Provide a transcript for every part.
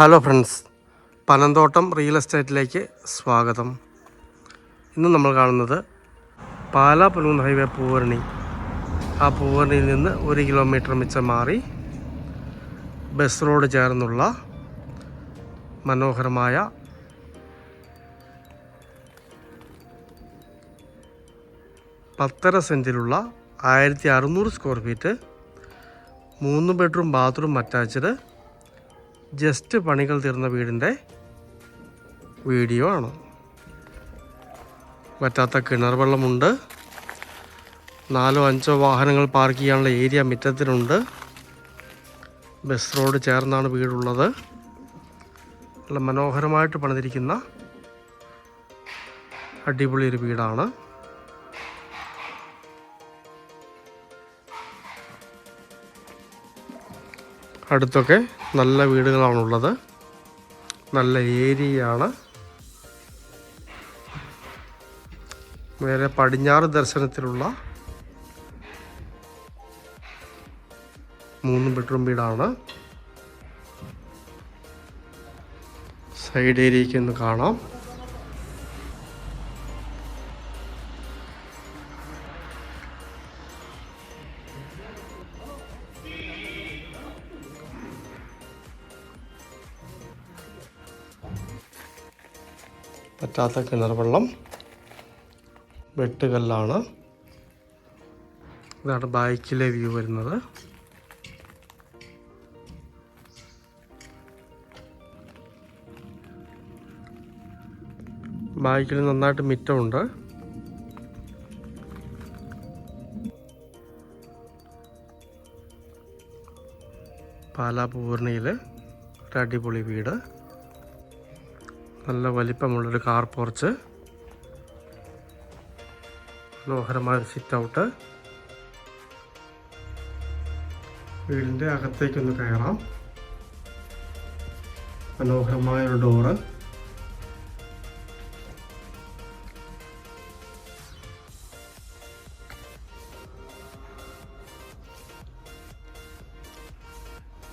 Hello friends Panamthottam real എസ്റ്റേറ്റിലേക്ക് സ്വാഗതം. ഇന്ന് നമ്മൾ കാണുന്നത് പാലാ പുലൂൺ ഹൈവേ പൂവരണി. ആ പൂവരണിയിൽ നിന്ന് ഒരു കിലോമീറ്റർ മിച്ചം മാറി ബസ് റോഡ് ചേർന്നുള്ള മനോഹരമായ പത്തര സെന്റിലുള്ള ആയിരത്തി അറുന്നൂറ് സ്ക്വയർ ഫീറ്റ് മൂന്ന് ബെഡ്റൂം ബാത്റൂം അറ്റാച്ച്ഡ് ജസ്റ്റ് പണികൾ തീർന്ന വീടിന്റെ വീഡിയോ ആണ്. പറ്റാത്ത കിണർ വെള്ളമുണ്ട്. നാലോ അഞ്ചോ വാഹനങ്ങൾ പാർക്ക് ചെയ്യാനുള്ള ഏരിയ മുറ്റത്തിനുണ്ട് ബസ് റോഡ് ചേർന്നാണ് വീടുള്ളത്. നല്ല മനോഹരമായിട്ട് പണിതിരിക്കുന്ന അടിപൊളി ഒരു വീടാണ്. അടുത്തൊക്കെ നല്ല വീടുകളാണുള്ളത്. നല്ല ഏരിയയാണ്. നേരെ പടിഞ്ഞാറ് ദർശനത്തിലുള്ള മൂന്ന് ബെഡ്റൂം വീടാണ്. സൈഡ് ഏരിയയ്ക്ക് ഒന്ന് കാണാം. പറ്റാത്ത കിണർ വെള്ളം വെട്ടുകല്ലാണ് ഇതാണ് ബാക്കിലെ വ്യൂ വരുന്നത്. ബാക്കിൽ നന്നായിട്ട് മിറ്റമുണ്ട്. പാലാ പൂർണിയിൽ ഒരു അടിപൊളി വീട്. നല്ല വലിപ്പമുള്ളൊരു കാർ പോർച്ച്. മനോഹരമായ ഒരു സിറ്റ് ഔട്ട് വീടിന്റെ അകത്തേക്കൊന്ന് കയറാം. മനോഹരമായ ഒരു ഡോറ്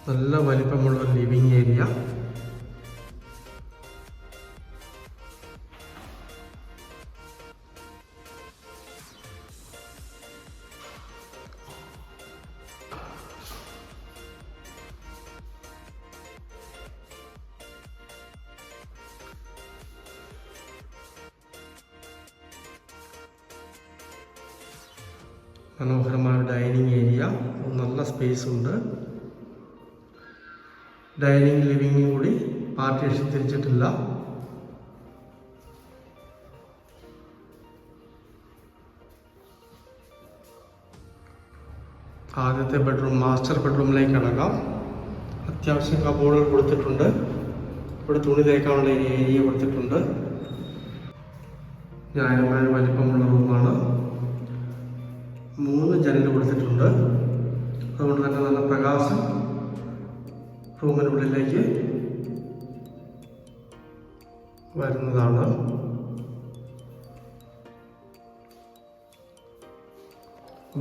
നല്ല വലിപ്പമുള്ള ഒരു ലിവിങ് ഏരിയ മനോഹരമായ ഡൈനിങ് ഏരിയ. നല്ല സ്പേസ് ഉണ്ട്. ഡൈനിങ് ലിവിങ്ങും കൂടി പാർട്ടീഷൻ തിരിച്ചിട്ടില്ല. ആദ്യത്തെ ബെഡ്റൂം മാസ്റ്റർ ബെഡ്റൂമിലേക്ക് അടക്കാം അത്യാവശ്യം കബോർഡുകൾ കൊടുത്തിട്ടുണ്ട്. ഇവിടെ തുണി തേക്കാനുള്ള ഏരിയ കൊടുത്തിട്ടുണ്ട്. ന്യായമായ വലിപ്പമുള്ള റൂമാണ് മൂന്ന് ജനൽ കൊടുത്തിട്ടുണ്ട്. അതുകൊണ്ട് തന്നെ നല്ല പ്രകാശം റൂമിനുള്ളിലേക്ക് വരുന്നതാണ്.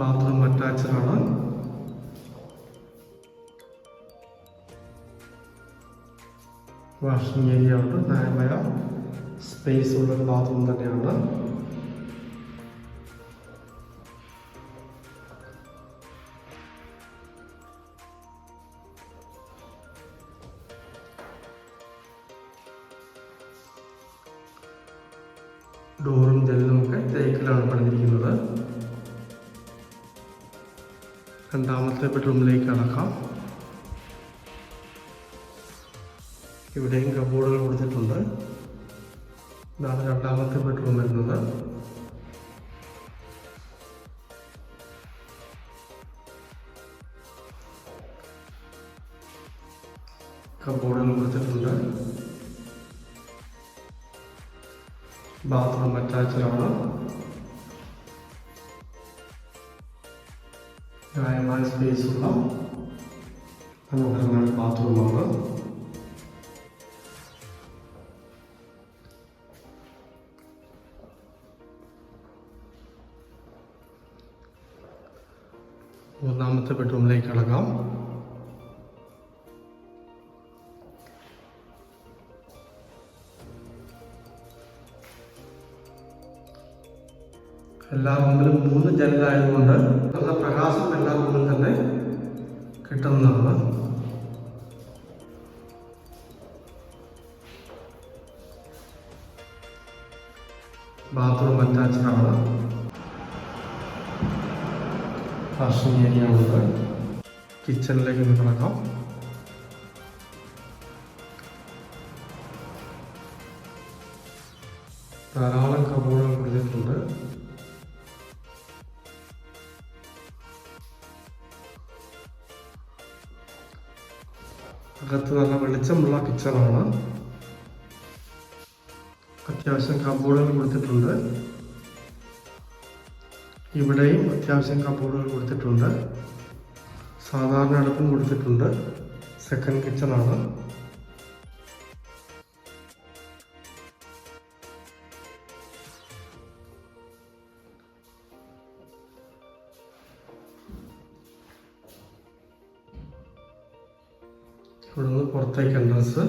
ബാത്റൂം അറ്റാച്ച്ഡ് ആണ് വാഷിംഗ് ഏരിയ ഉണ്ട് ന്യായമായ സ്പേസ് ഉള്ള ബാത്റൂം തന്നെയാണ്. ഡോറും ജനലുമൊക്കെ തേക്കിലാണ് പണിതിരിക്കുന്നത്. രണ്ടാമത്തെ ബെഡ്റൂമിലേക്ക് കടക്കാം. ഇവിടെയും കബോർഡുകൾ കൊടുത്തിട്ടുണ്ട്. ഇതാണ് രണ്ടാമത്തെ ബെഡ്റൂം വരുന്നത്. കബോർഡുകൾ കൊടുത്തിട്ടുണ്ട്. ബാത്റൂം അറ്റാച്ചഡാണ്. ന്യായമായ സ്പേസുള്ള മനോഹരമായ ബാത്റൂമാണ് മൂന്നാമത്തെ ബെഡ്റൂമിലേക്ക് കടക്കാം. എല്ലാ റൂമിലും മൂന്ന് ജനലായതുകൊണ്ട് നല്ല പ്രകാശം എല്ലാ റൂമിലും തന്നെ കിട്ടുന്നതാണ്. ബാത്റൂം അറ്റാച്ച്ഡാണ് വാഷിംഗ് ഏരിയ ഉണ്ട്. കിച്ചണിലേക്ക് ഒന്ന് കിടക്കാം. ധാരാളം കബോർഡുകൾ കൊടുത്തിട്ടുണ്ട്. അകത്ത് നല്ല വെളിച്ചമുള്ള കിച്ചണാണ്. അത്യാവശ്യം കബോർഡുകൾ കൊടുത്തിട്ടുണ്ട്. ഇവിടെയും അത്യാവശ്യം കബോർഡുകൾ കൊടുത്തിട്ടുണ്ട്. സാധാരണ അടുപ്പും കൊടുത്തിട്ടുണ്ട്. സെക്കൻഡ് കിച്ചണാണ് ഇവിടെ നിന്ന് പുറത്തേക്ക് എൻട്രൻസ്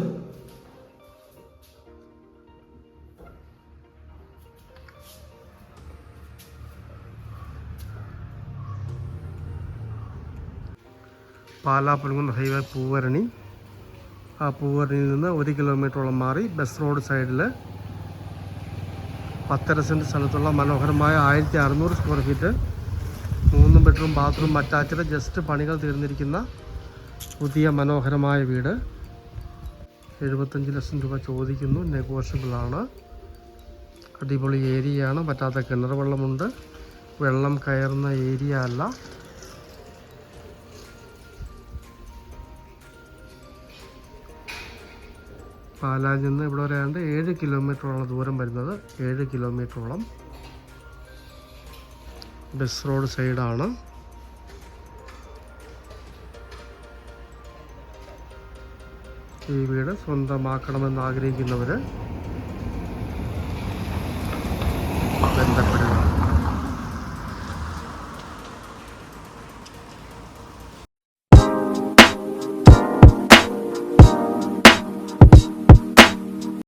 പാലാ ഹൈവേ പൂവരണി. ആ പൂവരണിയിൽ നിന്ന് ഒരു കിലോമീറ്ററോളം മാറി ബസ് റോഡ് സൈഡിൽ പത്തര സെന്റ് സ്ഥലത്തുള്ള മനോഹരമായ ആയിരത്തി അറുന്നൂറ് സ്ക്വയർ ഫീറ്റ് മൂന്നും ബെഡ്റൂം ബാത്റൂം അറ്റാച്ച്ഡ് ജസ്റ്റ് പണികൾ തീർന്നിരിക്കുന്ന പുതിയ മനോഹരമായ വീട്. എഴുപത്തഞ്ച് ലക്ഷം രൂപ ചോദിക്കുന്നു. നെഗോഷ്യബിളാണ്. അടിപൊളി ഏരിയയാണ്. പറ്റാത്ത കിണർ വെള്ളമുണ്ട്. വെള്ളം കയറുന്ന ഏരിയ അല്ല. പാലായിൽ നിന്ന് ഇവിടെ വരെയാണ്ട് ഏഴ് കിലോമീറ്ററോളം ദൂരം വരുന്നത്. ഏഴ് കിലോമീറ്ററോളം. ബസ് റോഡ് സൈഡാണ്. ഈ വീട് സ്വന്തമാക്കണമെന്ന് ആഗ്രഹിക്കുന്നവർ